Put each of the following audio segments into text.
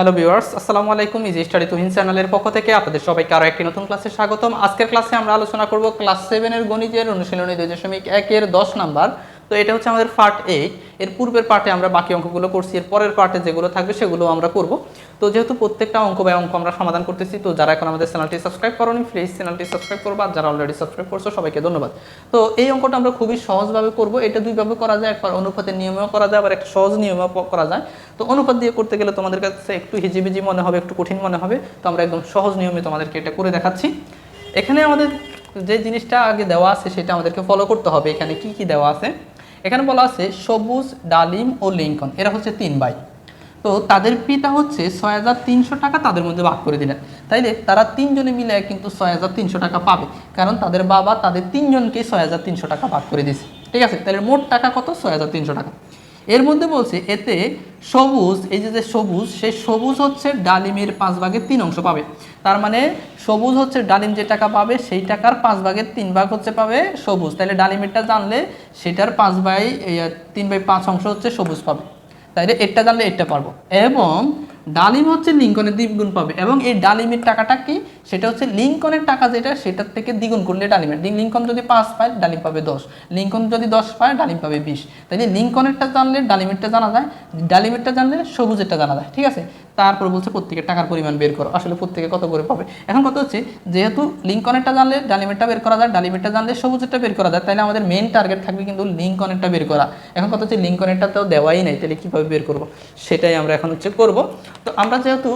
Hello viewers আসসালামু আলাইকুম easy study Tuhin চ্যানেলের পক্ষ থেকে আপনাদের সবাইকে আরও একটি নতুন ক্লাসে স্বাগতম। আজকের ক্লাসে আমরা আলোচনা করব ক্লাস সেভেনের গণিতের অনুশীলনী দুই দশমিক একের দশ নাম্বার। তো এটা হচ্ছে আমাদের পার্ট এ এর পূর্বের পার্টে আমরা বাকি অঙ্কগুলো করছি। এর পরের পার্টে যেগুলো থাকবে সেগুলো আমরা করব। তো যেহেতু প্রত্যেকটা অঙ্ক বা অঙ্ক আমরা সমাধান করতেছি, তো যারা এখন আমাদের চ্যানেলটি সাবস্ক্রাইব করোনি প্লিজ চ্যানেলটি সাবস্ক্রাইব করব। যারা অলরেডি সাবস্ক্রাইব করছ, সবাইকে ধন্যবাদ। তো এই অঙ্কটা আমরা খুবই সহজভাবে করব। এটা দুইভাবে করা যায়। একবার অনুপাতের নিয়মেও করা যায়, আবার একটা সহজ নিয়মেও করা যায়। তো অনুপাত দিয়ে করতে গেলে তোমাদের কাছে একটু হিজিবিজি মনে হবে, একটু কঠিন মনে হবে। তো আমরা একদম সহজ নিয়মে তোমাদেরকে এটা করে দেখাচ্ছি। এখানে আমাদের যে জিনিসটা আগে দেওয়া আছে, সেটা আমাদেরকে ফলো করতে হবে। এখানে কি কি দেওয়া আছে? এখানে বলা আছে সবুজ, ডালিম ও লিঙ্কন। এরা হচ্ছে তিন ভাই। তো তাদের পিতা হচ্ছে ছয় হাজার তিনশো টাকা তাদের মধ্যে ভাগ করে দিলেন। তাইলে তারা তিনজনে মিলে কিন্তু ছয় হাজার তিনশো টাকা পাবে। কারণ তাদের বাবা তাদের তিনজনকে ছয় হাজার তিনশো টাকা ভাগ করে দিয়েছে। ঠিক আছে? তাহলে মোট টাকা কত? ছয় হাজার তিনশো টাকা। এর মধ্যে বলছে, এতে সবুজ, এই যে যে সবুজ সেই সবুজ হচ্ছে ডালিমের পাঁচ ভাগের তিন অংশ পাবে। তার মানে সবুজ হচ্ছে ডালিম যে টাকা পাবে, সেই টাকার পাঁচ ভাগের তিন ভাগ হচ্ছে পাবে সবুজ। তাহলে ডালিমেরটা জানলে সেটার পাঁচ বাই তিন বাই পাঁচ অংশ হচ্ছে সবুজ পাবে। তাইলে এটা জানলে এটা পারব। এবং ডালিম হচ্ছে লিঙ্কনের দ্বিগুণ পাবে এবং এই ডালিমের টাকাটা কি? সেটা হচ্ছে লিঙ্কনের টাকা যেটা, সেটার থেকে দ্বিগুণ করলে ডালিমের। লিঙ্কন যদি পাঁচ পায়, ডালিম পাবে দশ। লিঙ্কন যদি দশ পায়, ডালিম পাবে বিশ। তাই লিঙ্কনেরটা জানলে, ডালিমেরটা জানা যায়। ডালিমেরটা জানলে সবুজেরটা জানা যায়, ঠিক আছে? তারপর বলছে, প্রত্যেকের টাকার পরিমাণ বের করো। আসলে প্রত্যেকে কত করে পাবে? এখন কত হচ্ছে, যেহেতু লিঙ্কনেরটা জানলে ডালিমেরটা বের করা যায়, ডালিমেরটা জানলে সবুজেরটা বের করা যায়, তাহলে আমাদের মেন টার্গেট থাকবে কিন্তু লিঙ্ক লিঙ্কনেরটা বের করা। এখন কত হচ্ছে, লিঙ্কনেরটা তো দেওয়াই নাই, তাহলে কীভাবে বের করব? সেটাই আমরা এখন হচ্ছে করব। তো আমরা যেহেতু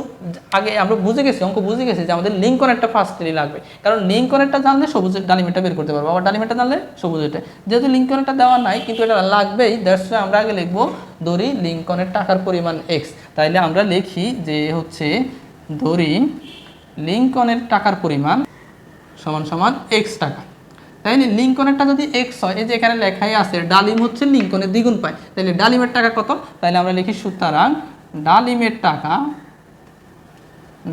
আগে আমরা বুঝে গেছি, অঙ্ক বুঝে গেছি যে আমাদের লিঙ্কনেরটা ফার্স্টলি লাগবে। কারণ লিঙ্ক লিঙ্কনেরটা জানলে সবুজের, ডালিমেরটা বের করতে পারব, আবার ডালিমেরটা জানলে সবুজেরটা। যেহেতু লিঙ্কনেরটা দেওয়া নাই, কিন্তু এটা লাগবেই দ্যাটস আমরা আগে লিখব ধরি লিঙ্কনের টাকার পরিমাণ এক্স তাইলে আমরা লিখি যে হচ্ছে ধরি লিঙ্কনের টাকার পরিমাণ সমান সমান এক্স টাকা। তাই না লিঙ্কনেরটা যদি এক্স হয়, এই যে এখানে লেখাই আছে, ডালিম হচ্ছে লিঙ্কনের দ্বিগুণ পায়। তাহলে ডালিমের টাকা কত? তাহলে আমরা লিখি সুতরাং ডালিমের টাকা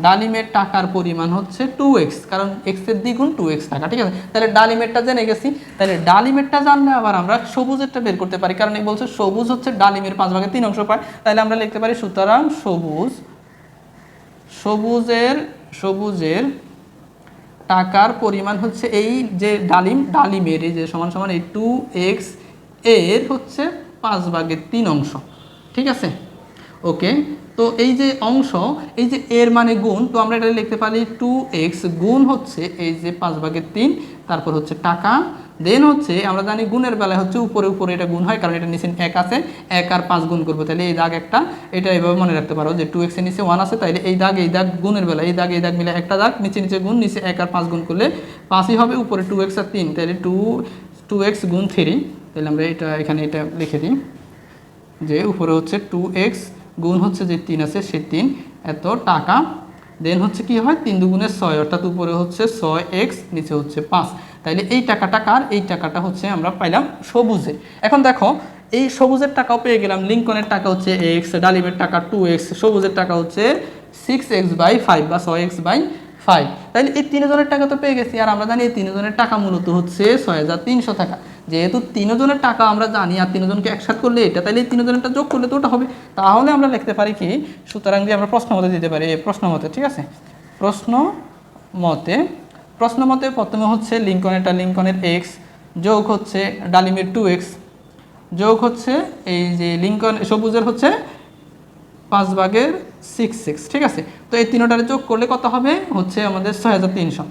ডালিমের টাকার পরিমাণ হচ্ছে টু এক্স কারণ এক্সের দ্বিগুণ টু এক্স টাকা, ঠিক আছে? তাহলে ডালিমেরটা জেনে গেছি। তাহলে ডালিমেরটা জানলে আবার আমরা সবুজেরটা বের করতে পারি, কারণ এই বলছে সবুজ হচ্ছে ডালিমের পাঁচ ভাগে তিন অংশ পায়। তাহলে আমরা লিখতে পারি, সুতরাং সবুজ, সবুজের সবুজের টাকার পরিমাণ হচ্ছে এই যে ডালিম, ডালিমের এই যে সমান সমান এই টু এক্সের হচ্ছে পাঁচ ভাগের তিন অংশ, ঠিক আছে? ওকে তো এই যে অংশ, এই যে এর মানে গুণ, তো আমরা এটা লিখতে পারি টু এক্স গুণ হচ্ছে এই যে পাঁচ ভাগের তিন, তারপর হচ্ছে টাকা। দেন হচ্ছে, আমরা জানি গুণের বেলায় হচ্ছে উপরে উপরে এটা গুণ হয়, কারণ এটা নিচে এক আছে, এক আর পাঁচ গুণ করব। তাহলে এই দাগ একটা, এটা এভাবে মনে রাখতে পারো যে টু এক্সের নিচে ওয়ান আছে তাইলে এই দাগ এই দাগ গুণের বেলা এই দাগ এই দাগ মিলে একটা দাগ, নিচে নিচে গুণ, নিচে এক আর পাঁচ গুণ করলে পাঁচই হবে, উপরে টু এক্স আর তিন। তাহলে টু টু এক্স গুণ থ্রি তাহলে আমরা এটা, এখানে এটা লিখে দিই যে উপরে হচ্ছে টু এক্স গুণ হচ্ছে যে তিন আছে, সে তিন। এত টাকা। দেন হচ্ছে কি হয়? তিন দুগুণের ছয়, অর্থাৎ উপরে হচ্ছে ছয় এক্স নিচে হচ্ছে পাঁচ। তাইলে এই টাকাটা কার? এই টাকাটা হচ্ছে আমরা পাইলাম সবুজে। এখন দেখো, এই সবুজের টাকাও পেয়ে গেলাম। লিঙ্কনের টাকা হচ্ছে এক্স ডালিমের টাকা টু এক্স সবুজের টাকা হচ্ছে সিক্স এক্স বাই ফাইভ বা ছয় এক্স বাই ফাইভ তাহলে এই তিনজনের টাকা তো পেয়ে গেছি। আর আমরা জানি এই তিনজনের টাকা মূলত হচ্ছে ছয় হাজার তিনশো টাকা। যেহেতু তিনজনের টাকা আমরা জানি আর তিনজনকে একসাথে করলে এটা এই তিনজনেরটা যোগ করলে তো ওটা হবে। তাহলে আমরা লিখতে পারি কি, সুতরাং যে আমরা প্রশ্ন মতে দিতে পারি, প্রশ্ন মতে, ঠিক আছে? প্রশ্ন মতে প্রশ্ন মতে প্রথমে হচ্ছে লিঙ্কনেরটা লিঙ্কনের এক্স যোগ হচ্ছে ডালিমের টু এক্স যোগ হচ্ছে এই যে লিঙ্কন, সবুজের হচ্ছে পাঁচ ভাগের সিক্স সিক্স ঠিক আছে? তো এই তিনোটারে যোগ করলে কত হবে? হচ্ছে আমাদের ছয় হাজার তিনশো।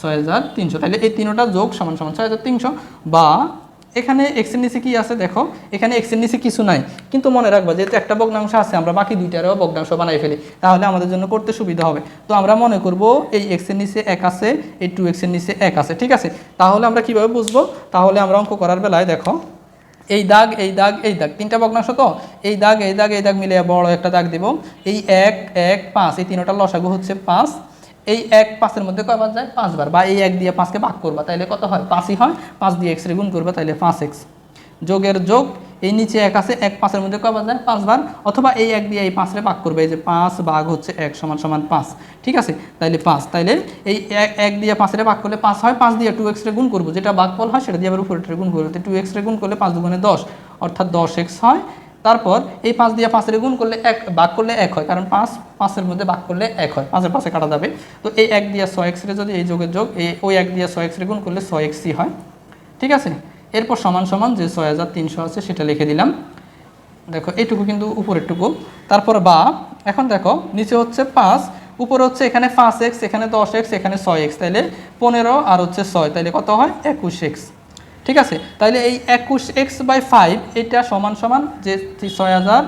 ছয় হাজার তিনশো। তাহলে এই তিনোটা যোগ সমান সমান ছয় হাজার তিনশো। বা এখানে এক্সের নিচে কি আছে দেখো, এখানে এক্সের নিচে কিছু নাই। কিন্তু মনে রাখবা যেহেতু একটা ভগ্নাংশ আছে, আমরা বাকি দুইটারও ভগ্নাংশ বানাই ফেলি। তাহলে আমাদের জন্য করতে সুবিধা হবে। তো আমরা মনে করব এই এক্সের নিচে এক আছে, এই টু এক্সের নিচে এক আছে, ঠিক আছে? তাহলে আমরা কীভাবে বুঝব? তাহলে আমরা অঙ্ক করার বেলায় দেখো, এই দাগ এই দাগ এই দাগ, তিনটা ভগ্নাংশ তো? এই দাগ এই দাগ এই দাগ মিলে বড় একটা দাগ দেব। এই এক এক, পাঁচ, এই তিনটা লসাগু হচ্ছে পাঁচ। এই এক পাঁচের মধ্যে কয়বার যায়? পাঁচবার বা এই এক দিয়ে পাঁচকে ভাগ করবা, তাইলে কত হয়? পাঁচই হয়। পাঁচ দিয়ে এক্স রে গুণ করবা, তাইলে পাঁচ এক্স যোগের যোগ, এই নিচে এক আছে, এক পাঁচের মধ্যে কয়বার যায়? পাঁচবার অথবা এই এক দিয়ে এই পাঁচরে ভাগ করবে, এই যে পাঁচ ভাগ হচ্ছে এক সমান সমান পাঁচ। ঠিক আছে? তাইলে পাঁচ। তাইলে এই এক এক দিয়ে পাঁচরে ভাগ করলে পাঁচ হয়, পাঁচ দিয়ে টু এক্স রে গুণ করব। যেটা ভাগফল হয়, সেটা দিয়ে আবার উপরে গুণ করব। টু এক্স রে গুণ করলে পাঁচ দুগুণে দশ। অর্থাৎ দশ এক্স হয় তারপর এই পাঁচ দিয়ে পাঁচের গুণ করলে এক, ভাগ করলে এক হয়, কারণ পাঁচ, পাঁচের মধ্যে ভাগ করলে এক হয়, পাঁচের পাশে কাটা যাবে। তো এই এক দিয়ে ছয় এক্স রে যদি এই যোগের যোগ, এই, ওই এক দিয়ে ছয় এক্স রে গুণ করলে ছয় এক্সি হয়। ঠিক আছে? এরপর সমান সমান যে ছয় হাজার তিনশো আছে সেটা লিখে দিলাম। দেখো, এইটুকু কিন্তু উপরেরটুকু। তারপর বা, এখন দেখো, নিচে হচ্ছে পাঁচ, উপরে হচ্ছে এখানে পাঁচ এক্স এখানে দশ এক্স এখানে ছয় এক্স তাইলে পনেরো আর হচ্ছে ছয়, তাইলে কত হয়? একুশ এক্স ঠিক আছে? তাহলে এই একুশ এক্স বাই ফাইভ এটা সমান সমান যে ছয় হাজার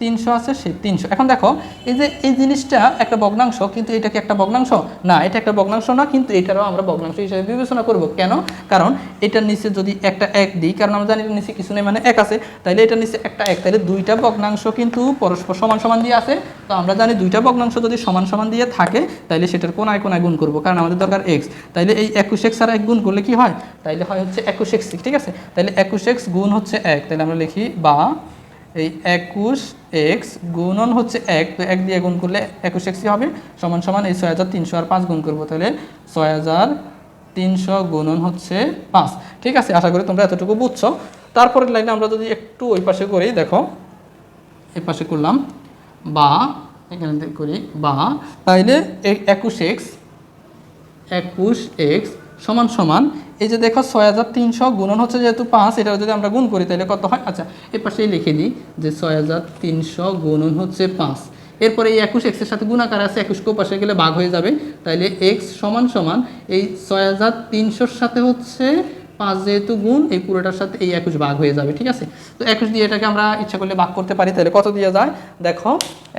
তিনশো আছে, সে তিনশো। এখন দেখো, এই যে এই জিনিসটা একটা ভগ্নাংশ, কিন্তু এটা কি একটা ভগ্নাংশ? না, এটা একটা ভগ্নাংশ না, কিন্তু এটারও আমরা ভগ্নাংশ হিসেবে বিবেচনা করব। কেন? কারণ এটার নিচে যদি একটা এক দিই, কারণ আমরা জানি এটার নিচে কিছু নেই মানে এক আছে, তাইলে এটার নিচে একটা এক তাহলে দুইটা ভগ্নাংশ কিন্তু পরস্পর সমান সমান দিয়ে আছে। তো আমরা জানি দুইটা ভগ্নাংশ যদি সমান সমান দিয়ে থাকে, তাইলে সেটার কোনায় কোনায় গুণ করব, কারণ আমাদের দরকার এক্স তাইলে এই একুশ এক্স আর এক গুণ করলে কি হয়? তাইলে হয় হচ্ছে একুশ এক্স ঠিক আছে? তাইলে একুশ এক্স গুণ হচ্ছে এক তাহলে আমরা লিখি বা এই একুশ এক্স গুণন হচ্ছে এক, তো এক দিয়ে গুণ করলে একুশ এক্সই হবে? সমান সমান এই ছয় হাজার তিনশো আর পাঁচ গুণ করব তাহলে ছয় হাজার তিনশো গুণন হচ্ছে পাঁচ। ঠিক আছে, আশা করি তোমরা এতটুকু বুঝছ। তারপরের লাইনে আমরা যদি একটু ওই পাশে করি, দেখো, এই পাশে করলাম, বা, এখানে করি, বা, তাইলে একুশ এক্স একুশ এক্স সমান সমান। এই যে দেখো ছয় হাজার তিনশো গুণন হচ্ছে যেহেতু পাঁচ এটা যদি আমরা গুণ করি তাহলে কত হয়? আচ্ছা এর পাশেই লিখে দিই যে ছয় হাজার তিনশো গুণন হচ্ছে পাঁচ। এরপরে এই একুশ এক্সের সাথে গুণাকার আছে একুশকেও পাশে গেলে ভাগ হয়ে যাবে। তাইলে এক্স সমান সমান এই ছয় হাজার তিনশোর সাথে হচ্ছে পাঁচ যেহেতু গুণ, এই পুরোটার সাথে এই একুশ ভাগ হয়ে যাবে, ঠিক আছে? তো একুশ দিয়ে এটাকে আমরা ইচ্ছা করলে ভাগ করতে পারি। তাহলে কত দিয়ে যায়? দেখো,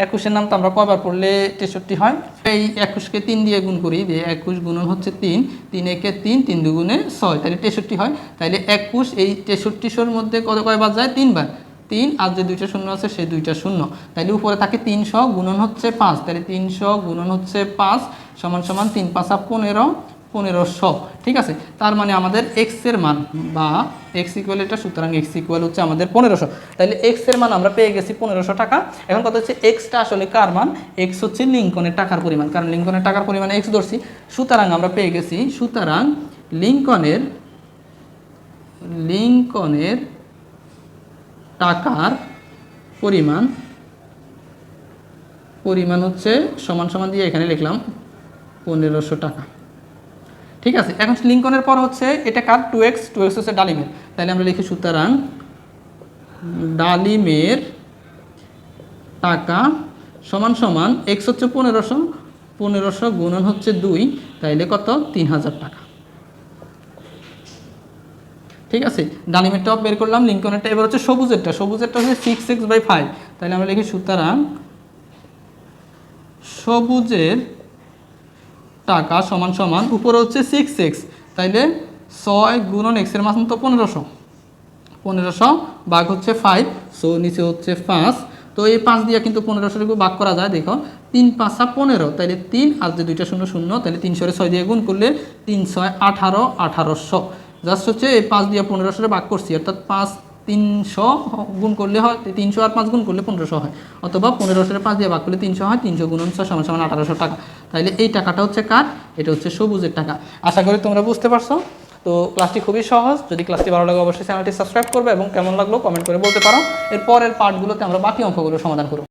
একুশের নাম তো আমরা কবার পড়লে তেষট্টি হয়? এই একুশকে তিন দিয়ে গুণ করি, দিয়ে একুশ গুণন হচ্ছে তিন তিন একে তিন তিন দুগুণে ছয়, তাহলে তেষট্টি হয়। তাহলে একুশ, এই তেষট্টিশোর মধ্যে কত কয়বার যায়? তিনবার। তিন, আর যে দুইটা শূন্য আছে, সেই দুইটা শূন্য। তাহলে উপরে থাকে তিনশো, গুণন হচ্ছে পাঁচ। তাহলে তিনশো গুণন হচ্ছে পাঁচ, সমান সমান তিন পাঁচা পনেরো পনেরোশো, ঠিক আছে? তার মানে আমাদের এক্সের মান বা এক্স ইকুয়াল এটা, সুতরাং এক্স ইকুয়াল হচ্ছে আমাদের পনেরোশো। তাহলে এক্সের মান আমরা পেয়ে গেছি পনেরোশো টাকা। এখন কথা হচ্ছে এক্সটা আসলে কার মান? এক্স হচ্ছে লিঙ্কনের টাকার পরিমাণ, কারণ লিঙ্কনের টাকার পরিমাণ এক্স ধরছি। সুতরাং আমরা পেয়ে গেছি, সুতরাং লিঙ্কনের লিঙ্কনের টাকার পরিমাণ পরিমাণ হচ্ছে সমান সমান দিয়ে এখানে লিখলাম পনেরোশো টাকা। ঠিক আছে, এখন লিঙ্কনের পর হচ্ছে এটা কার? টু এক্স টু এক্স হচ্ছে ডালিমের। তাহলে আমরা লিখি সুতরাং ডালিমের টাকা সমান সমান এক্স হচ্ছে পনেরোশো পনেরোশো গুণন হচ্ছে দুই, তাইলে কত? তিন হাজার টাকা। ঠিক আছে, ডালিমের টপ বের করলাম, লিঙ্কনেরটা এবার হচ্ছে সবুজেরটা। সবুজেরটা হচ্ছে সিক্স এক্স বাই ফাইভ তাহলে আমরা লিখি সুতরাং সবুজের টাকা সমান সমান, উপরে হচ্ছে সিক্স এক্স তাইলে ছয় গুণন এক্সের মান তো পনেরোশো। পনেরোশো বাঘ হচ্ছে ফাইভ সো নিচে হচ্ছে পাঁচ। তো এই পাঁচ দিয়ে কিন্তু পনেরোশো ভাগ করা যায়, দেখো। তিন পাঁচা পনেরো, তাইলে তিন আর যে দুইটা শূন্য শূন্য তাহলে তিনশো ছয় দিয়ে গুণ করলে তিন ছয় আঠারো আঠারোশো। জাস্ট হচ্ছে এই পাঁচ দিয়ে পনেরোশোরে ভাগ করছি, অর্থাৎ পাঁচ তিনশো গুণ করলে হয়, তিনশো আর পাঁচ গুণ করলে পনেরোশো হয়। অথবা পনেরোশোর পাঁচ দিয়ে ভাগ করলে তিনশো হয়, তিনশো গুণ ছয় সমান সমান আঠারোশো টাকা। তাহলে এই টাকাটা হচ্ছে কার? এটা হচ্ছে সবুজের টাকা। আশা করি তোমরা বুঝতে পারছ। তো ক্লাসটি খুবই সহজ। যদি ক্লাসটি ভালো লাগে, অবশ্যই চ্যানেলটি সাবস্ক্রাইব করবে এবং কেমন লাগল, কমেন্ট করে বলতে পারো। এরপরের পার্টগুলোতে আমরা বাকি অঙ্কগুলো সমাধান করব।